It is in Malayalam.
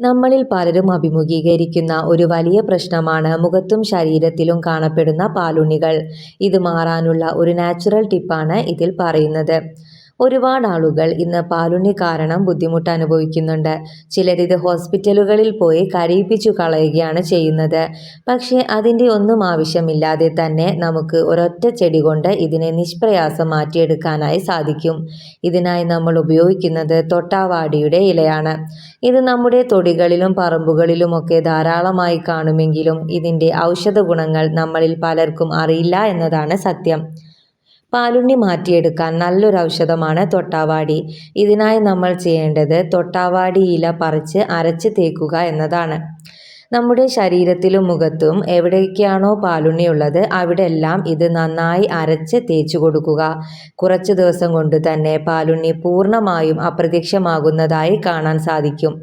നമ്മളിൽ പലരും അഭിമുഖീകരിക്കുന്ന ഒരു വലിയ പ്രശ്നമാണ് മുഖത്തും ശരീരത്തിലും കാണപ്പെടുന്ന പാലുണ്ണികൾ. ഇത് മാറാനുള്ള ഒരു നാച്ചുറൽ ടിപ്പാണ് ഇതിൽ പറയുന്നത്. ഒരുപാട് ആളുകൾ ഇന്ന് പാലുണ്ണി കാരണം ബുദ്ധിമുട്ട് അനുഭവിക്കുന്നുണ്ട്. ചിലരിത് ഹോസ്പിറ്റലുകളിൽ പോയി കരയിപ്പിച്ചു കളയുകയാണ് ചെയ്യുന്നത്. പക്ഷേ അതിന്റെ ഒന്നും ആവശ്യമില്ലാതെ തന്നെ നമുക്ക് ഒരൊറ്റ ചെടി കൊണ്ട് ഇതിനെ നിഷ്പ്രയാസം മാറ്റിയെടുക്കാനായി സാധിക്കും. ഇതിനായി നമ്മൾ ഉപയോഗിക്കുന്നത് തൊട്ടാവാടിയുടെ ഇലയാണ്. ഇത് നമ്മുടെ തൊടികളിലും പറമ്പുകളിലുമൊക്കെ ധാരാളമായി കാണുമെങ്കിലും ഇതിന്റെ ഔഷധ ഗുണങ്ങൾ നമ്മളിൽ പലർക്കും അറിയില്ല എന്നതാണ് സത്യം. പാലുണ്ണി മാറ്റിയെടുക്കാൻ നല്ലൊരു ഔഷധമാണ് തൊട്ടാവാടി. ഇതിനായി നമ്മൾ ചെയ്യേണ്ടത് തൊട്ടാവാടി ഇല പറിച്ച് അരച്ച് തേക്കുക എന്നതാണ്. നമ്മുടെ ശരീരത്തിലും മുഖത്തും എവിടെയൊക്കെയാണോ പാലുണ്ണിയുള്ളത് അവിടെയെല്ലാം ഇത് നന്നായി അരച്ച് തേച്ചു കൊടുക്കുക കുറച്ച് ദിവസം കൊണ്ട് തന്നെ പാലുണ്ണി പൂർണമായും അപ്രത്യക്ഷമാകുന്നതായി കാണാൻ സാധിക്കും.